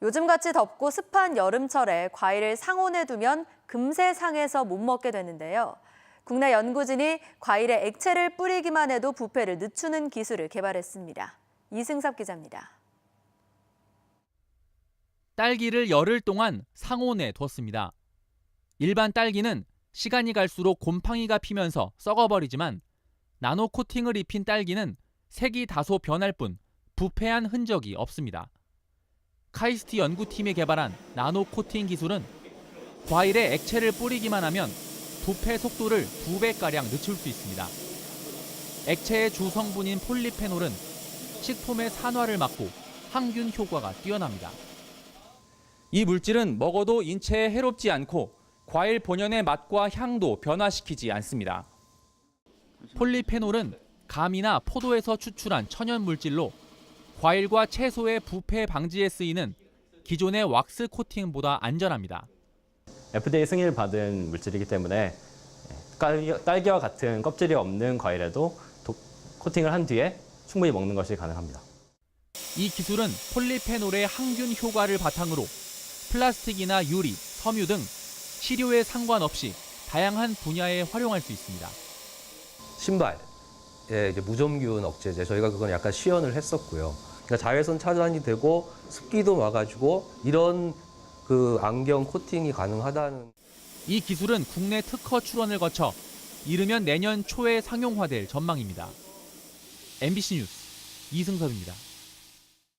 요즘같이 덥고 습한 여름철에 과일을 상온에 두면 금세 상해서 못 먹게 되는데요. 국내 연구진이 과일에 액체를 뿌리기만 해도 부패를 늦추는 기술을 개발했습니다. 이승섭 기자입니다. 딸기를 열흘 동안 상온에 뒀습니다. 일반 딸기는 시간이 갈수록 곰팡이가 피면서 썩어버리지만 나노 코팅을 입힌 딸기는 색이 다소 변할 뿐 부패한 흔적이 없습니다. 카이스트 연구팀이 개발한 나노 코팅 기술은 과일에 액체를 뿌리기만 하면 부패 속도를 두 배가량 늦출 수 있습니다. 액체의 주 성분인 폴리페놀은 식품의 산화를 막고 항균 효과가 뛰어납니다. 이 물질은 먹어도 인체에 해롭지 않고 과일 본연의 맛과 향도 변화시키지 않습니다. 폴리페놀은 감이나 포도에서 추출한 천연 물질로 과일과 채소의 부패 방지에 쓰이는 기존의 왁스 코팅보다 안전합니다. FDA 승인을 받은 물질이기 때문에 딸기- 딸기와 같은 껍질이 없는 과일에도 도- 코팅을 한 뒤에 충분히 먹는 것이 가능합니다. 이 기술은 폴리페놀의 항균 효과를 바탕으로 플라스틱이나 유리, 섬유 등 시료에 상관없이 다양한 분야에 활용할 수 있습니다. 신발, 예, 이제 무좀균 억제제 저희가 그건 약간 시연을 했었고요. 그러니까 자외선 차단이 되고 습기도 막아주고 이런 그 안경 코팅이 가능하다는. 이 기술은 국내 특허 출원을 거쳐 이르면 내년 초에 상용화될 전망입니다. MBC 뉴스 이승섭입니다.